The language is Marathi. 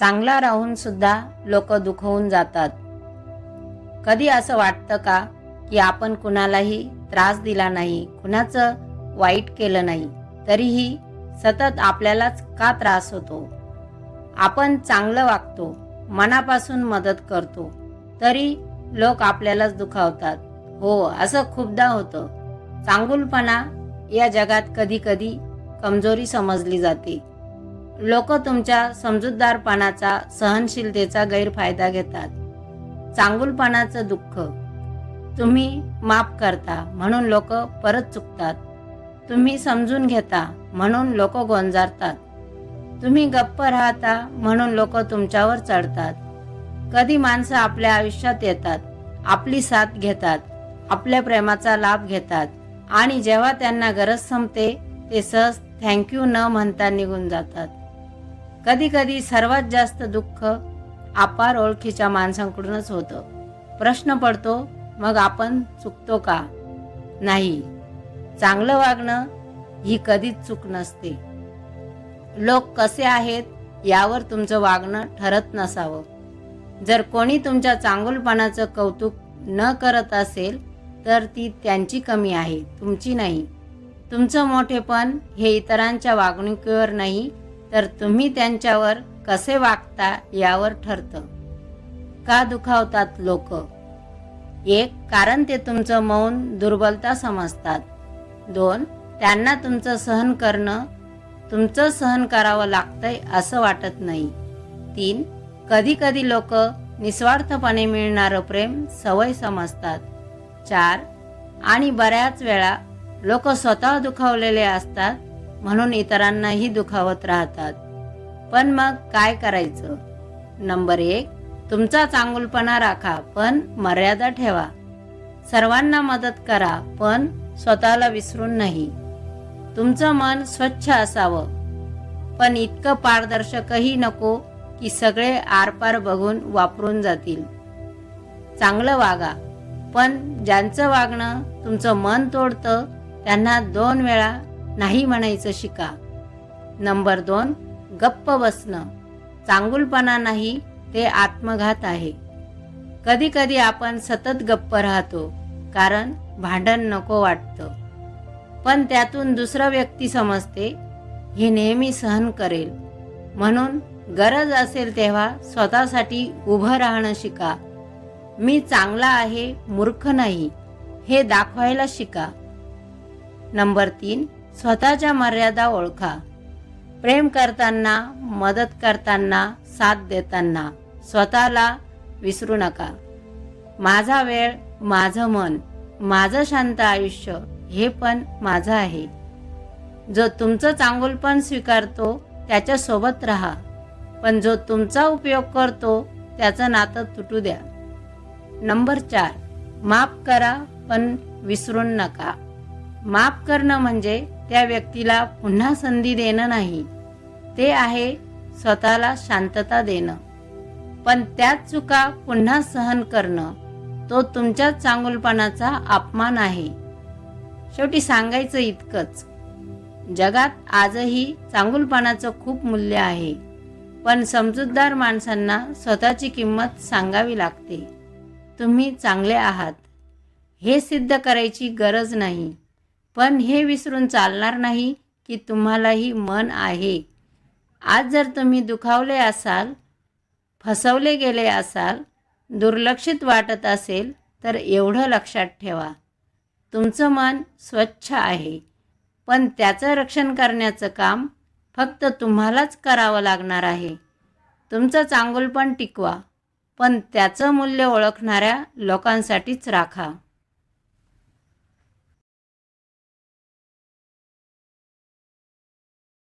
चांगला राहून सुद्धा लोक दुखवून जातात. कधी असं वाटतं का की आपण कुणालाही त्रास दिला नाही कुणाचं वाईट केलं नाही तरीही सतत आपल्यालाच का त्रास होतो? आपण चांगलं वागतो मनापासून मदत करतो तरी लोक आपल्यालाच दुखावतात. हो असं खूपदा होतं. चांगुलपणा या जगात कधी कधी कमजोरी समजली जाते. लोक तुमच्या समजूतदारपणाचा सहनशीलतेचा गैरफायदा घेतात. चांगुलपणाचं दुःख. तुम्ही माफ करता म्हणून लोक परत चुकतात. तुम्ही समजून घेता म्हणून लोक गोंजारतात. तुम्ही गप्प राहता म्हणून लोक तुमच्यावर चढतात. कधी माणसं आपल्या आयुष्यात येतात आपली साथ घेतात आपल्या प्रेमाचा लाभ घेतात आणि जेव्हा त्यांना गरज संपते ते सहज थँक्यू न म्हणता निघून जातात. कधी कधी सर्वात जास्त दुःख आपार ओळखीच्या माणसांकडूनच होतं. प्रश्न पडतो मग आपण चुकतो का? नाही. चांगलं वागणं ही कधीच चूक नसते. लोक कसे आहेत यावर तुमचं वागणं ठरत नसावं. जर कोणी तुमच्या चांगुलपणाचं कौतुक न करत असेल तर ती त्यांची कमी आहे तुमची नाही. तुमचं मोठेपण हे इतरांच्या वागणुकीवर नाही तर तुम्ही त्यांच्यावर कसे वागता यावर ठरतं. का दुखावतात लोक? एक कारण ते तुमचं मौन दुर्बलता समजतात. दोन त्यांना तुमचं सहन करणं तुमचं सहन करावं लागतंय असं वाटत नाही. तीन कधी कधी लोक निस्वार्थपणे मिळणारं प्रेम सवय समजतात. चार आणि बऱ्याच वेळा लोक स्वतः दुखावलेले असतात म्हणून इतरांनाही दुखावत राहतात. पण मग काय करायचं? नंबर एक तुमचा चांगुलपणा राखा पण मर्यादा ठेवा. सर्वांना मदत करा पण स्वतःला विसरून नाही. तुमचं मन स्वच्छ असावं. पण इतकं पारदर्शकही नको की सगळे आरपार बघून वापरून जातील. चांगलं वागा पण ज्यांचं वागणं तुमचं मन तोडतं त्यांना दोन वेळा नाही म्हणायचं शिका. नंबर दोन गप्प बसणं. चांगुलपणा नाही ते आत्मघात आहे. कधी कधी आपण सतत गप्प राहतो कारण भांडण नको वाटतं. पण त्यातून दुसरा व्यक्ती समजते हे नेहमी सहन करेल. म्हणून गरज असेल तेव्हा स्वतःसाठी उभं राहणं शिका. मी चांगला आहे मूर्ख नाही हे दाखवायला शिका. नंबर तीन स्वतःच्या मर्यादा ओळखा. प्रेम करताना मदत करताना साथ देताना स्वतःला विसरू नका. माझा वेळ माझं मन माझं शांत आयुष्य हे पण माझं आहे. जो तुमचं चांगुलपण स्वीकारतो त्याच्यासोबत राहा. पण जो तुमचा उपयोग करतो त्याचं नातं तुटू द्या. नंबर चार माफ करा पण विसरून नका. माफ करणं म्हणजे त्या व्यक्तीला पुन्हा संधी देणं नाही. ते आहे स्वतःला शांतता देणं. पण त्याच चुका पुन्हा सहन करणं तो तुमच्या चांगुलपणाचा अपमान आहे. शेवटी सांगायचं इतकंच. जगात आजही चांगुलपणाचं खूप मूल्य आहे. पण समजूतदार माणसांना स्वतःची किंमत सांगावी लागते. तुम्ही चांगले आहात. हे सिद्ध करायची गरज नाही. पण हे विसरून चालणार नाही की तुम्हालाही मन आहे. आज जर तुम्ही दुखावले असाल फसवले गेले असाल दुर्लक्षित वाटत असेल तर एवढं लक्षात ठेवा. तुमचं मन स्वच्छ आहे. पण त्याचं रक्षण करण्याचं काम फक्त तुम्हालाच करावं लागणार आहे. तुमचं चांगुलपण टिकवा पण त्याचं मूल्य ओळखणाऱ्या लोकांसाठीच राखा.